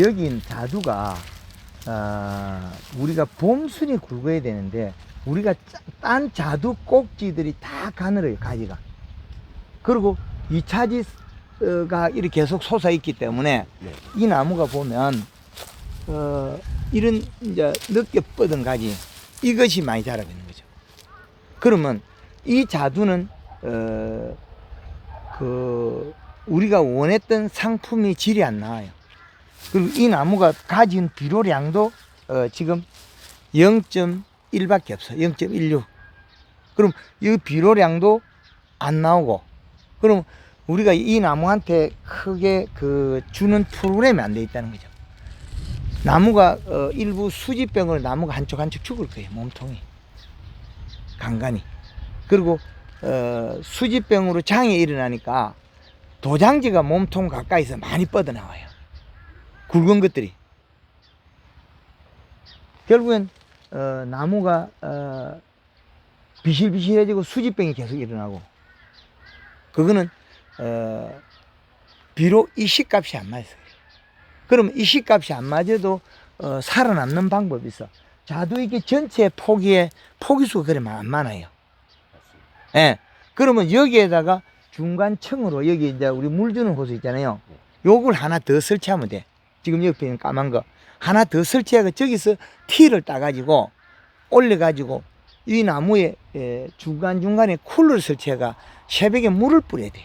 여긴 자두가 어, 우리가 봄순이 굵어야 되는데 우리가 짜- 딴 자두 꼭지들이 다 가늘어요 가지가 그리고 이 차지가 이렇게 계속 솟아 있기 때문에 네. 이 나무가 보면 어, 이런 이제 늦게 뻗은 가지 이것이 많이 자라고 있는 거죠. 그러면 이 자두는 어, 그 우리가 원했던 상품이 질이 안 나와요. 그리고 이 나무가 가진 비료량도 어, 지금 0.1밖에 없어. 0.16. 그럼 이 비료량도 안 나오고 그럼 우리가 이 나무한테 크게 그 주는 프로그램이 안 돼 있다는 거죠. 나무가 어, 일부 수지병으로 나무가 한쪽 한쪽 죽을 거예요. 몸통이 간간히. 그리고 어, 수지병으로 장이 일어나니까 도장지가 몸통 가까이서 많이 뻗어 나와요. 굵은 것들이. 결국엔 어, 나무가 어, 비실비실해지고 수지병이 계속 일어나고 그거는 어, 비록 이 씨값이 안 맞아요. 그러면 이 씨값이 안 맞아도 어, 살아남는 방법이 있어. 자두 이게 전체 포기에 포기수가 그리 안 많아요. 예. 그러면 여기에다가 중간층으로 여기 이제 우리 물 주는 호수 있잖아요. 요걸 하나 더 설치하면 돼. 지금 옆에 있는 까만 거. 하나 더 설치하고 저기서 티를 따가지고 올려가지고 이 나무에 예, 중간중간에 쿨러를 설치해가 새벽에 물을 뿌려야 돼.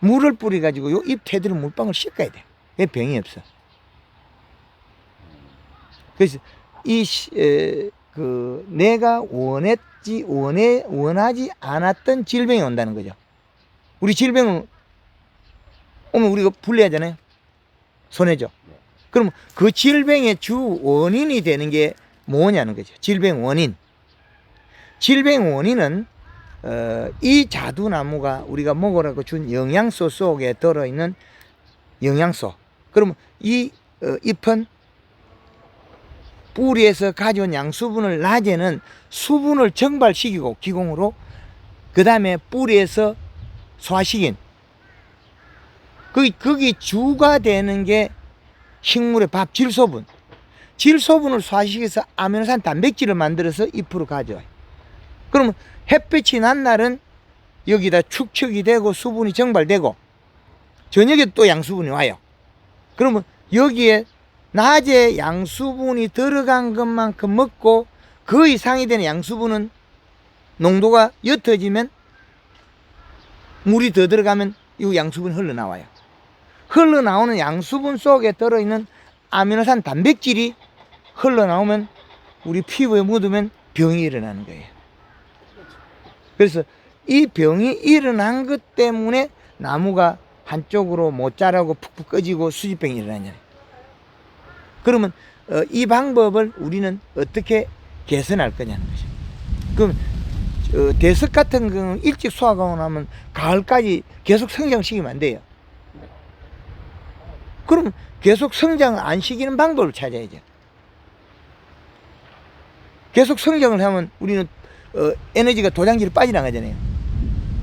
물을 뿌려가지고 요 잎 테두리 물방울 씻어야 돼. 왜 병이 없어. 그래서 이, 시- 에, 그, 내가 원했지, 원해, 원하지 않았던 질병이 온다는 거죠. 우리 질병은 오면 우리가 분리하잖아요. 손해죠. 그럼 그 질병의 주 원인이 되는 게 뭐냐는 거죠. 질병 원인. 질병 원인은 어, 이 자두나무가 우리가 먹으라고 준 영양소 속에 들어있는 영양소. 그러면 이 어, 잎은 뿌리에서 가져온 양수분을 낮에는 수분을 증발시키고 기공으로 그 다음에 뿌리에서 소화시킨 거기, 거기 주가 되는 게 식물의 밥 질소분. 질소분을 소화시켜서 아미노산 단백질을 만들어서 잎으로 가져와요. 그러면 햇빛이 난 날은 여기다 축축이 되고 수분이 증발되고 저녁에 또 양수분이 와요. 그러면 여기에 낮에 양수분이 들어간 것만큼 먹고 그 이상이 되는 양수분은 농도가 옅어지면 물이 더 들어가면 이 양수분이 흘러나와요. 흘러나오는 양수분 속에 들어있는 아미노산 단백질이 흘러나오면 우리 피부에 묻으면 병이 일어나는 거예요. 그래서 이 병이 일어난 것 때문에 나무가 한쪽으로 못 자라고 푹푹 꺼지고 수지병이 일어나잖아요. 그러면 어, 이 방법을 우리는 어떻게 개선할 거냐는 거죠. 그럼 어, 대석 같은 경우는 일찍 수확하고 나면 가을까지 계속 성장시키면 안 돼요. 그럼 계속 성장을 안 시키는 방법을 찾아야죠. 계속 성장을 하면 우리는 어, 에너지가 도장지로 빠져나가잖아요.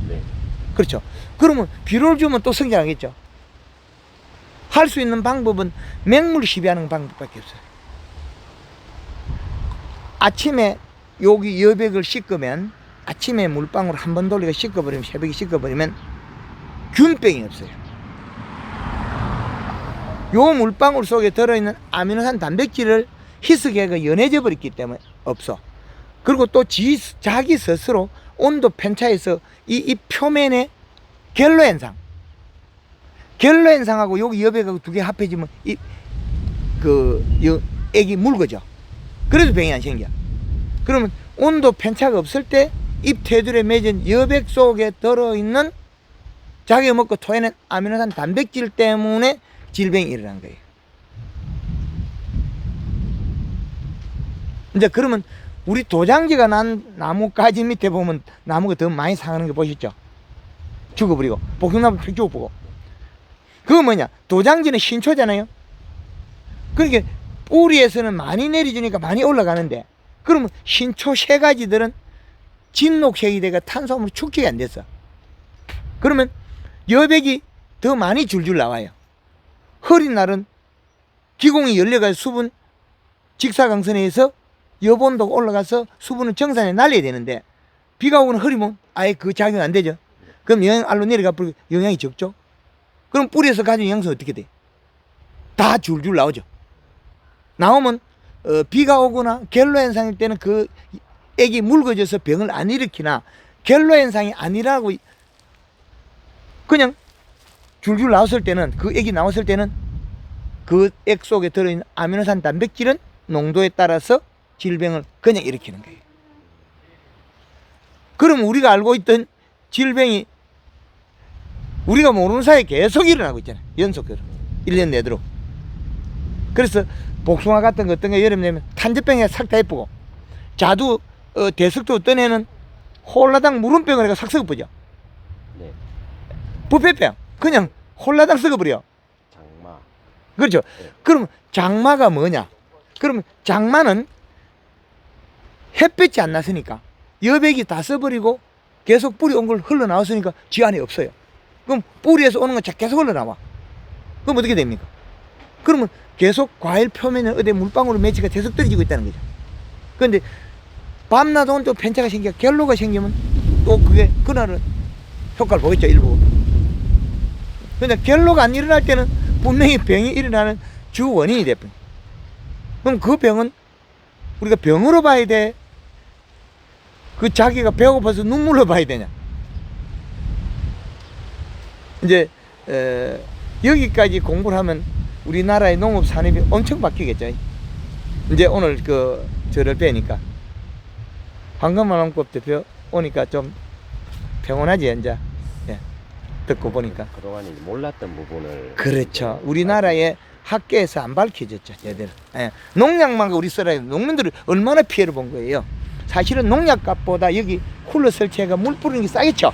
네. 그렇죠. 그러면 비료를 주면 또 성장하겠죠. 할 수 있는 방법은 맹물 시비하는 방법밖에 없어요. 아침에 여기 여백을 씻으면 아침에 물방울 한 번 돌리고 씻어버리면 새벽에 씻어버리면 균병이 없어요. 요 물방울 속에 들어있는 아미노산 단백질을 희석해가 연해져 버렸기 때문에 없어. 그리고 또 지, 자기 스스로 온도 편차에서 이, 이 표면에 겔로 현상. 겔로 현상하고 여기 여백하고 두 개 합해지면 이, 그, 여, 액이 묽어져. 그래도 병이 안 생겨. 그러면 온도 편차가 없을 때잎 테두리에 맺은 여백 속에 들어있는 자기가 먹고 토해낸 아미노산 단백질 때문에 질병이 일어난 거예요. 이제 그러면 우리 도장지가 난 나무가지 밑에 보면 나무가 더 많이 상하는 거 보셨죠? 죽어버리고 복숭나무 쭉 죽어보고. 그거 뭐냐? 도장지는 신초잖아요. 그러니까 뿌리에서는 많이 내려주니까 많이 올라가는데 그러면 신초 세 가지들은 진녹색이 돼가 탄수화물이 축적이 안 됐어 그러면 여백이 더 많이 줄줄 나와요 흐린 날은 기공이 열려가지고 수분 직사광선에서 여본도가 올라가서 수분을 정산에 날려야 되는데 비가 오거나 흐리면 아예 그 작용 안 되죠. 그럼 영양 알로 내려가 버리고 영양이 적죠. 그럼 뿌리에서 가진 영양소 어떻게 돼? 다 줄줄 나오죠. 나오면 어, 비가 오거나 갤로 현상일 때는 그 액이 묽어져서 병을 안 일으키나 갤로 현상이 아니라고 그냥 줄줄 나왔을 때는 그 액이 나왔을 때는 그 액 속에 들어있는 아미노산 단백질은 농도에 따라서 질병을 그냥 일으키는 거예요. 그럼 우리가 알고 있던 질병이 우리가 모르는 사이에 계속 일어나고 있잖아요. 연속으로. 1년 내도록. 그래서 복숭아 같은 거 어떤 거 여름 되면 탄저병에 싹 다 예쁘고 자두 어, 대석도 어떤 애는 홀라당 무름병을 해가 싹 썩어버려. 네. 부패병. 그냥 홀라당 썩어버려. 장마. 그렇죠. 네. 그럼 장마가 뭐냐? 그러면 장마는 햇볕이 안 났으니까 여백이 다 써버리고 계속 뿌리 온 걸 흘러나왔으니까 지 안에 없어요. 그럼 뿌리에서 오는 건 계속 흘러나와. 그럼 어떻게 됩니까? 그러면 계속 과일 표면에 어디 물방울 매치가 계속 떨어지고 있다는 거죠. 그런데 밤낮 또 편차가 생겨 갤로가 생기면 또 그게 그날은 효과를 보겠죠 일부. 근데 갤로가 안 일어날 때는 분명히 병이 일어나는 주 원인이 돼. 그럼 그 병은 우리가 병으로 봐야 돼. 그 자기가 배고파서 눈물로 봐야 되냐. 이제 에, 여기까지 공부를 하면 우리나라의 농업 산업이 엄청 바뀌겠죠. 이제 오늘 그 저를 뵈니까 황금만원법 대표 오니까 좀 평온하지 이제 예, 듣고 보니까 그동안 이제 몰랐던 부분을 그렇죠. 우리나라의 학계에서 안 밝혀졌죠, 제대로. 예. 농약만 우리 써라 농민들이 얼마나 피해를 본 거예요. 사실은 농약값보다 여기 쿨러 설치해가 물 뿌리는 게 싸겠죠.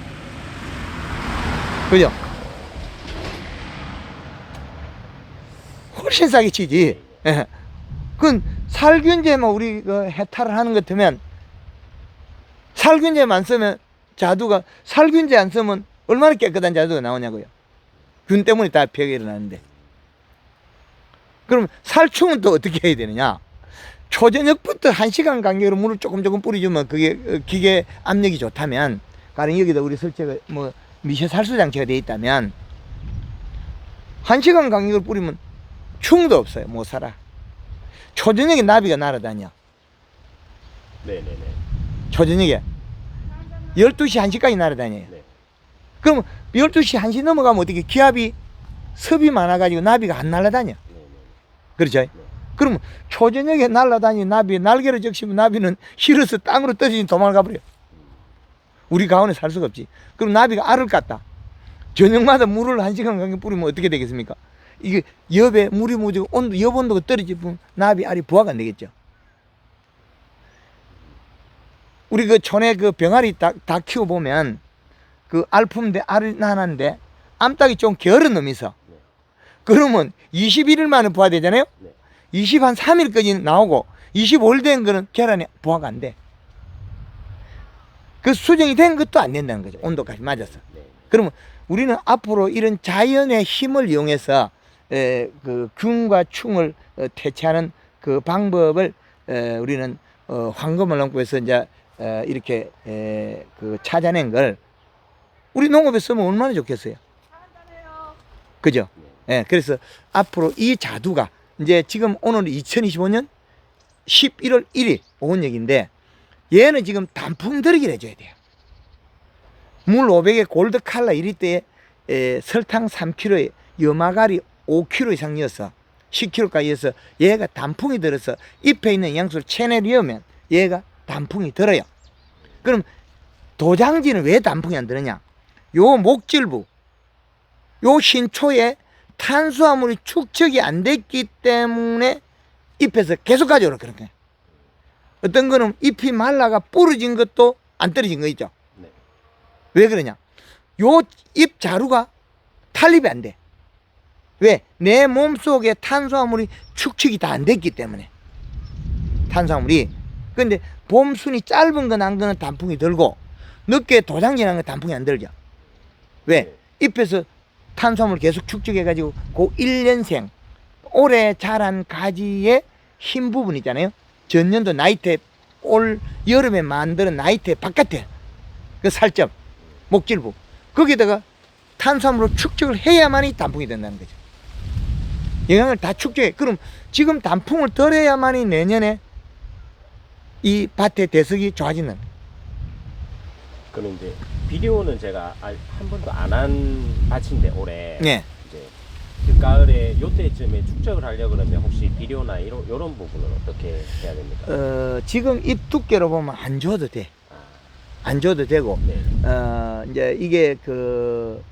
그죠? 훨씬 싸게 치지. 예. 그건 살균제만 우리 그 해탈을 하는 것 같으면 살균제만 안 쓰면 자두가 살균제 안 쓰면 얼마나 깨끗한 자두가 나오냐고요. 균 때문에 다 피해가 일어나는데. 그럼 살충은 또 어떻게 해야 되느냐? 초저녁부터 한 시간 간격으로 물을 조금 조금 뿌려주면 그게 어, 기계 압력이 좋다면, 가령 여기다 우리 설치가 뭐 미세 살수 장치가 돼 있다면, 한 시간 간격으로 뿌리면 충도 없어요. 못 살아. 초저녁에 나비가 날아다녀. 네네네. 초저녁에. 12시, 1시까지 날아다녀요. 네. 그럼 12시, 1시 넘어가면 어떻게 기압이 습이 많아가지고 나비가 안 날아다녀. 네네. 그렇죠? 그러면 초저녁에 날아다니는 나비 날개를 적시면 나비는 실어서 땅으로 떨어지니 도망가 버려. 우리 가운데 살 수가 없지. 그럼 나비가 알을 깠다. 저녁마다 물을 한 시간 간격 뿌리면 어떻게 되겠습니까? 이게 엽에 물이 묻고 온도 엽 온도가 떨어지면 나비 알이 부화가 안 되겠죠. 우리 그 촌에 그 병아리 다, 다 키워 보면 그 알품대 알이 나는데 암탉이 좀 게으른 놈이 있어. 그러면 21일 만에 부화 되잖아요. 네. 20 한 3일까지 나오고 25일 된 거는 계란이 부화가 안 돼. 그 수정이 된 것도 안 된다는 거죠. 온도까지 맞아서. 네. 그러면 우리는 앞으로 이런 자연의 힘을 이용해서 에, 그 균과 충을 어, 퇴치하는 그 방법을 에, 우리는 어, 황금을 연구해서 이제 에, 이렇게 에, 그 찾아낸 걸 우리 농업에 쓰면 얼마나 좋겠어요. 그죠? 예, 그래서 앞으로 이 자두가 이제 지금 오늘 2025년 11월 1일 오은 얘기인데 얘는 지금 단풍 들이기를 해줘야 돼요. 물 500에 골드 칼라 1리터에 에, 설탕 3kg에 염화가리 5kg 이상 넣어서 10kg까지 해서 얘가 단풍이 들어서 잎에 있는 양수를 체내려면 얘가 단풍이 들어요. 그럼 도장지는 왜 단풍이 안 들었냐? 요 목질부, 요 신초에 탄수화물이 축적이 안 됐기 때문에 잎에서 계속 가져오라 거예요. 어떤 거는 잎이 말라가 부러진 것도 안 떨어진 거 있죠. 네. 왜 그러냐? 요 잎 자루가 탈립이 안 돼. 왜? 내 몸속에 탄수화물이 축적이 다 안 됐기 때문에. 탄수화물이. 근데 봄순이 짧은 거난 거는 단풍이 들고 늦게 도장지 난거 단풍이 안 들죠. 왜? 잎에서 탄수화물 계속 축적해가지고 그 1년생 올해 자란 가지의 흰 부분 있잖아요. 전년도 나이테 올 여름에 만드는 나이테 바깥에 그 살점 목질부 거기다가 탄수화물을 축적을 해야만이 단풍이 된다는 거죠. 영양을 다 축적해. 그럼 지금 단풍을 덜 해야만이 내년에 이 밭의 대석이 좋아지는. 그럼 이제 비료는 제가 아- 한 번도 안 한 밭인데 올해 네. 이제 그 가을에 요때쯤에 축적을 하려 그러면 혹시 비료나 이런 이런 부분은 어떻게 해야 됩니까? 어, 지금 잎 두께로 보면 안 줘도 돼. 아, 안 줘도 되고, 네. 어, 이제 이게 그,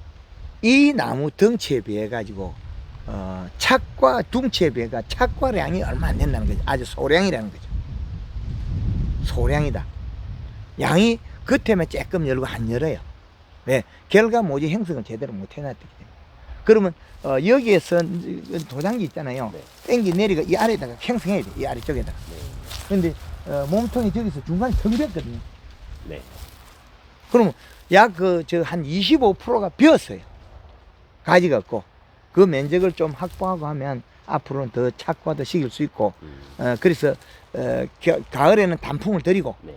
이 나무 덩치에 비해 가지고, 어, 착과 둥치에 비해 가 착과량이 얼마 안 된다는 거죠. 아주 소량이라는 거죠. 소량이다. 양이 겉에만 조금 열고 안 열어요. 왜? 결과 모지 형성을 제대로 못 해놨기 때문에. 그러면, 어, 여기에서 도장기 있잖아요. 네. 땡기 내리가 이 아래다가 형성해야 돼. 이 아래쪽에다가. 네. 근데, 어, 몸통이 저기서 중간에 텅비었거든요. 네. 그러면 약 그 저 한 25%가 비었어요. 가지가 없고 그 면적을 좀 확보하고 하면 앞으로는 더 착과도 시킬 수 있고 음, 어 그래서 어 겨- 가을에는 단풍을 들이고 네.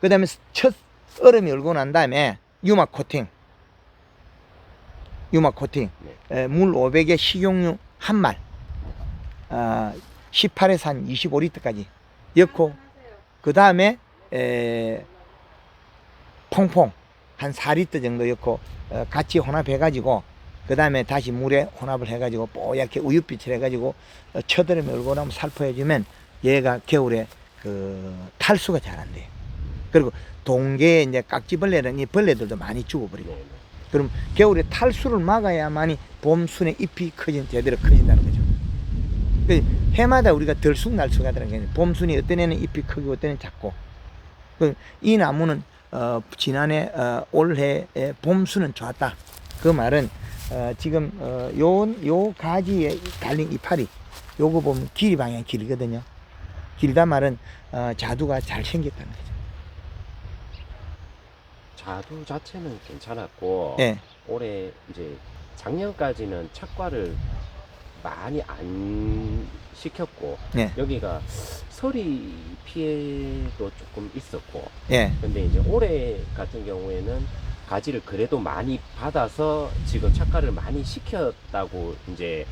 그다음에 첫 얼음이 얼고 난 다음에 유막 코팅 유막 코팅 네. 에, 물 500에 식용유 한말 어, 18에서 한 25리터까지 넣고 그 다음에 에, 퐁퐁 한 4리터 정도 넣고 어, 같이 혼합해 가지고 그 다음에 다시 물에 혼합을 해 가지고 뽀얗게 우윳빛을 해 가지고 어, 쳐들으면 얼고 나면 살포해 주면 얘가 겨울에 그 탈수가 잘 안 돼요. 그리고 동계에 이제 깍지벌레는 이 벌레들도 많이 죽어버리고 네. 네. 그럼 겨울에 탈수를 막아야만이 봄순에 잎이 커진 제대로 커진다는 거죠. 그 해마다 우리가 들쑥날쑥 하다는 게 봄순이 어떤 애는 잎이 크고 어떤 애는 작고 그이 나무는 어, 지난해 어, 올해 봄수는 좋았다. 그 말은 어, 지금 어, 요, 요 가지에 달린 이파리 요거 보면 길이 방향 길거든요. 길다 말은 어, 자두가 잘 생겼다는 거죠. 자두 자체는 괜찮았고 예. 올해 이제 작년까지는 착과를 많이 안 시켰고 네. 여기가 서리 피해도 조금 있었고 예. 근데 이제 올해 같은 경우에는 가지를 그래도 많이 받아서 지금 착과를 많이 시켰다고 이제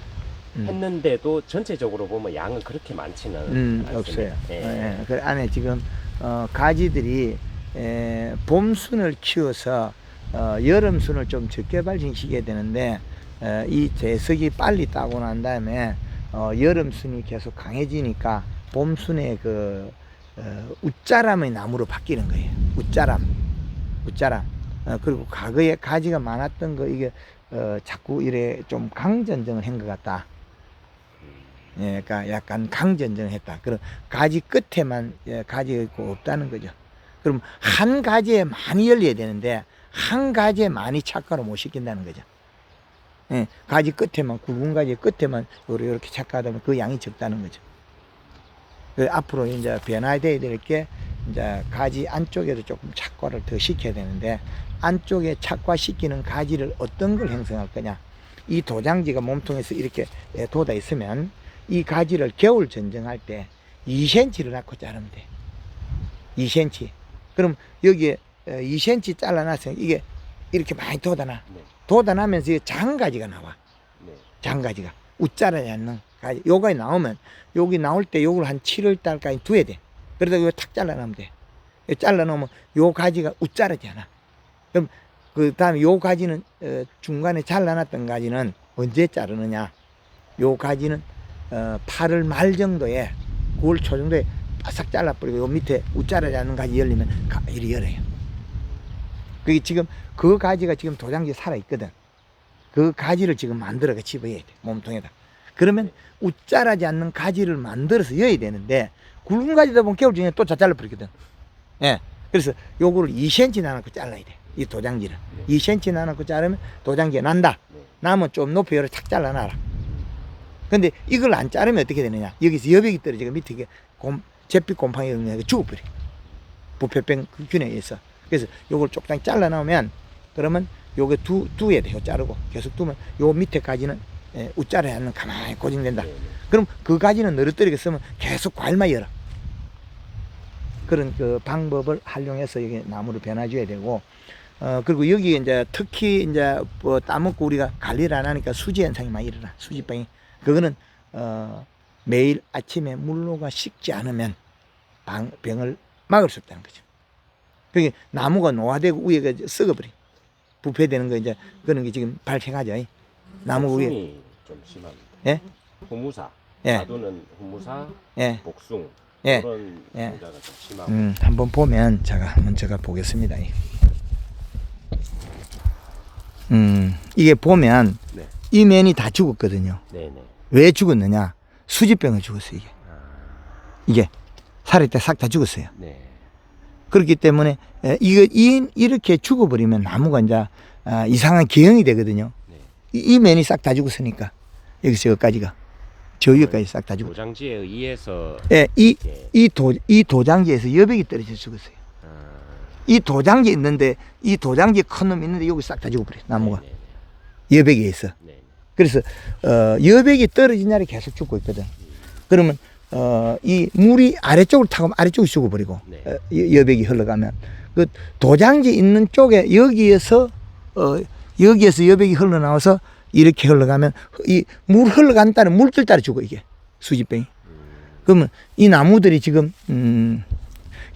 음. 했는데도 전체적으로 보면 양은 그렇게 많지는 음, 않습니다. 없어요. 예. 예, 그 안에 지금 어, 가지들이 에, 봄순을 키워서 어, 여름순을 좀 적게 발생시켜야 되는데 어, 이 재석이 빨리 따고 난 다음에 어, 여름순이 계속 강해지니까 봄순의 그 어, 웃자람의 나무로 바뀌는 거예요. 웃자람, 웃자람. 어, 그리고 과거에 가지가 많았던 거 이게 어, 자꾸 이래 좀 강전정을 한 것 같다. 예, 그러니까 약간 강전전을 했다. 그럼 가지 끝에만 예, 가지가 있고 없다는 거죠. 그럼 한 가지에 많이 열려야 되는데 한 가지에 많이 착과를 못 시킨다는 거죠. 예, 가지 끝에만 굵은 가지 끝에만 요렇게 착과하면 그 양이 적다는 거죠. 그 앞으로 이제 변화돼야 될 게 이제 가지 안쪽에도 조금 착과를 더 시켜야 되는데 안쪽에 착과시키는 가지를 어떤 걸 형성할 거냐. 이 도장지가 몸통에서 이렇게 예, 돋아 있으면 이 가지를 겨울 전정할 때 2cm를 낳고 자르면 돼. 2cm. 그럼 여기에 2cm 잘라놨으면 이게 이렇게 많이 돋아나. 네. 돋아나면서 장가지가 나와. 네. 장가지가. 웃자라지 않는 가지. 요가 나오면 여기 나올 때 요걸 한 7월 달까지 두어야 돼. 그러다 이거 탁 잘라놓으면 돼. 잘라놓으면 요 가지가 웃자라지 않아. 그럼 그 다음에 요 가지는 어, 중간에 잘라놨던 가지는 언제 자르느냐. 요 가지는 어, 8월 말 정도에 9월 초 정도에 바싹 잘라버리고 요 밑에 웃자라지 않는 가지 열리면 가, 이리 열어요. 그게 지금 그 가지가 지금 도장지에 살아있거든. 그 가지를 지금 만들어가 집어야 돼. 몸통에다. 그러면 웃자라지 않는 가지를 만들어서 여야 되는데 굵은 가지다 보면 겨울 중에 또 다 잘라버리거든. 예. 그래서 요거를 2cm 나눠고 잘라야 돼. 이 도장지를. 네. 2cm 나눠고 자르면 도장지가 난다. 네. 나면 좀 높이 열어 착 잘라놔라. 근데 이걸 안 자르면 어떻게 되느냐. 여기서 여백이 떨어지고 밑에 곰, 잿빛 곰팡이가 그냥 죽어버려. 부패병 그 균에 의해서. 그래서 요걸 쪽장 잘라 놓으면 그러면 요게 두 두야 돼요. 자르고 계속 두면 요 밑에까지는 예, 웃자리 하는 가만히 고정된다. 네, 네. 그럼 그 가지는 늘어뜨리게 쓰면 계속 괄마 열어. 그런 그 방법을 활용해서 여기 나무를 변화줘야 되고, 어, 그리고 여기 이제 특히 이제 뭐 따먹고 우리가 관리를 안 하니까 수지 현상이 많이 일어나. 수지병이. 그거는, 어, 매일 아침에 물로가 식지 않으면 방, 병을 막을 수 없다는 거죠. 그게 나무가 노화되고 위에가 이제 썩어버려. 부패되는 거 이제 그런 게 지금 발생하죠. 나무 위에. 좀 심합니다. 예? 후무사. 예. 자두는 후무사, 예. 복숭 예. 그런 예. 문제가 좀 심하고. 음, 한번 보면 제가 한번 제가 보겠습니다. 음, 이게 보면 네. 이 면이 다 죽었거든요. 네 네. 왜 죽었느냐? 수지병을 죽었어요, 이게. 아, 이게 살을 때싹 다 죽었어요. 네. 그렇기 때문에 에, 이거 이, 이렇게 죽어버리면 나무가 이제 아, 이상한 기형이 되거든요. 네. 이, 이 면이 싹 다 죽었으니까 여기서 여기까지가 저 여기까지 싹 다 죽었. 도장지에 의해서 예, 이, 이 도, 이 도장지에서 여백이 떨어져 죽었어요. 아, 이 도장지 있는데 이 도장지 큰놈 있는데 여기 싹 다 죽어버려 나무가 네네네. 여백에 있어. 네. 그래서 어, 여백이 떨어진 날에 계속 죽고 있거든. 그러면 어, 이 물이 아래쪽으로 타고 아래쪽으로 죽어버리고 네. 어, 여- 여백이 흘러가면 그 도장지 있는 쪽에 여기에서 어, 여기에서 여백이 흘러나와서 이렇게 흘러가면 이 물 흘러간 따라 물길 따라 죽어 이게 수지병이. 그러면 이 나무들이 지금 음,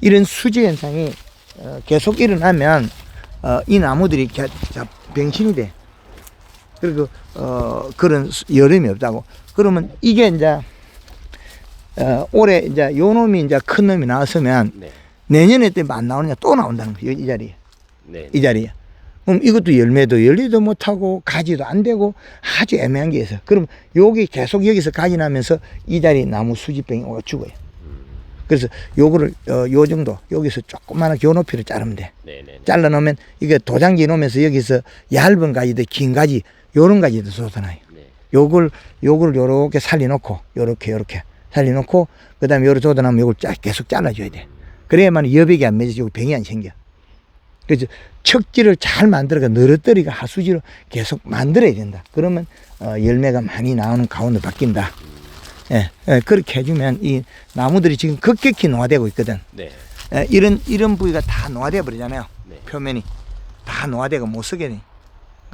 이런 수지 현상이 어, 계속 일어나면 어, 이 나무들이 자, 자, 병신이 돼. 그리고 어, 그런 수- 여름이 없다고. 그러면 이게 이제 어, 올해 이제 요 놈이 이제 큰 놈이 나왔으면 네. 내년에 안 나오느냐 또 나온다는 거예요 이 자리에 네. 이 자리에. 그럼 이것도 열매도 열리도 못하고 가지도 안 되고 아주 애매한 게 있어. 그럼 여기 계속 여기서 가지 나면서 이 자리 나무 수지병이 오 죽어요. 그래서 요거를 어, 요 정도 여기서 조그마한 교높이를 자르면 돼. 네네. 잘라 놓으면 이게 도장지 놓으면서 여기서 얇은 가지도 긴 가지 요런 가지도 쏟아나요. 네. 요걸 요걸 요렇게 살려놓고 요렇게 요렇게 살려놓고 그 다음에 요렇게 쏟아나면 요걸 짜, 계속 잘라줘야 돼. 그래야만 여백이 안 맺어지고 병이 안 생겨. 그래서 척지를 잘 만들어가 늘어뜨리가 하수지로 계속 만들어야 된다. 그러면 어, 열매가 많이 나오는 가운데 바뀐다. 예, 예, 그렇게 해주면 이 나무들이 지금 급격히 노화되고 있거든. 네. 예, 이런 이런 부위가 다 노화돼 버리잖아요. 네. 표면이 다 노화되고 못 쓰게 돼.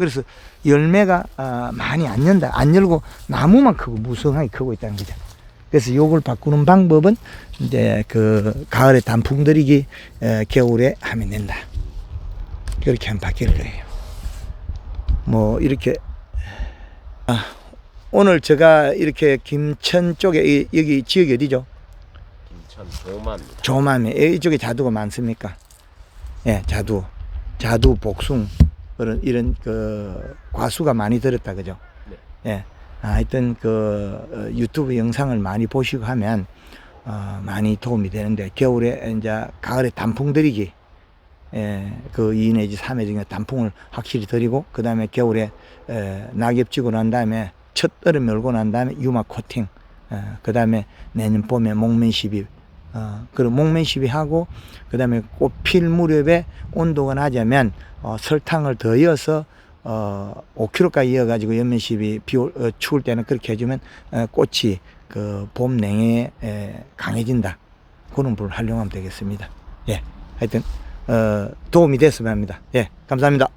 그래서 열매가 아, 많이 안 연다. 안 열고 나무만 크고 무성하게 크고 있다는 거죠. 그래서 요걸 바꾸는 방법은 이제 그 가을에 단풍 들이기 에, 겨울에 하면 된다. 그렇게 하면 바뀔 거예요. 뭐 이렇게 아, 오늘 제가 이렇게 김천 쪽에 이- 여기 지역이 어디죠? 김천 도마입니다. 조맘에 이쪽에 자두가 많습니까? 예, 자두, 자두, 복숭 그런 이런 그 과수가 많이 들었다 그죠? 네. 예, 아, 하여튼 그 어, 유튜브 영상을 많이 보시고 하면 어, 많이 도움이 되는데 겨울에 이제 가을에 단풍 들이기 예, 그 2 내지 3회 중에 단풍을 확실히 들이고 그 다음에 겨울에 에, 낙엽 지고 난 다음에 첫 얼음 열고 난 다음에 유막 코팅 어, 그 다음에 내년 봄에 목면 시비 어, 그리고 목면 시비하고 그 다음에 꽃 필 무렵에 온도가 낮으면 어, 설탕을 더해서 어, 5kg까지 이어가지고 연면 시비 비 올, 어, 추울 때는 그렇게 해주면 어, 꽃이 그 봄 냉해에 에, 강해진다. 그런 불 활용하면 되겠습니다. 예, 하여튼 어, 도움이 됐으면 합니다. 예, 감사합니다.